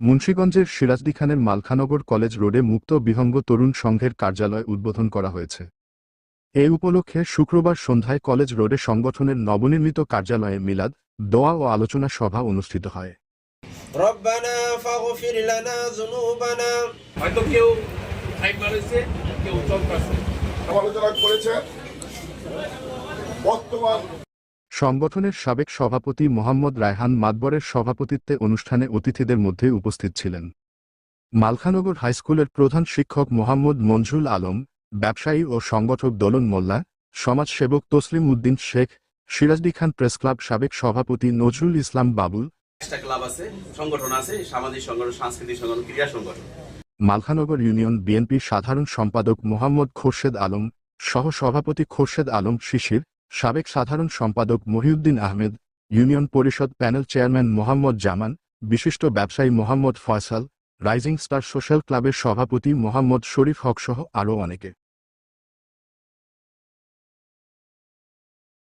মুন্সীগঞ্জের সিরাজদি খানের মালখানগর কলেজ রোডে মুক্ত বিহঙ্গ তরুণ সংঘের কার্যালয় উদ্বোধন করা হয়েছে। এ উপলক্ষে শুক্রবার সন্ধ্যায় কলেজ রোডে সংগঠনের নবনির্মিত কার্যালয়ে মিলাদ দোয়া ও আলোচনা সভা অনুষ্ঠিত হয়। বর্তমান সংগঠনের সাবেক সভাপতি মোহাম্মদ রায়হান মাদবরের সভাপতিত্বে অনুষ্ঠানে অতিথিদের মধ্যে উপস্থিত ছিলেন। মালখানগর হাইস্কুলের প্রধান শিক্ষক মোহাম্মদ মঞ্জুল আলম ব্যবসায়ী ও সংগঠক দোলন মোল্লা সমাজসেবক তসলিম উদ্দিন শেখ সিরাজদি খান প্রেস ক্লাব সাবেক সভাপতি নজরুল ইসলাম বাবুল। ক্লাব আছে সংগঠন আছে সামাজিক সংগঠন সাংস্কৃতিক সংগঠন ক্রীড়া সংগঠন। মালখানগর ইউনিয়ন বিএনপির সাধারণ সম্পাদক মোহাম্মদ খোরশেদ আলম সহ সভাপতি খোরশেদ আলম শিশির সাবেক সাধারণ সম্পাদক মহিউদ্দিন আহমেদ, ইউনিয়ন পরিষদ প্যানেল চেয়ারম্যান মোহাম্মদ জামান, বিশিষ্ট ব্যবসায়ী Mohammad Faisal, rising star social ক্লাবের সভাপতি মোহাম্মদ শরীফ হকসহ আরও অনেকে।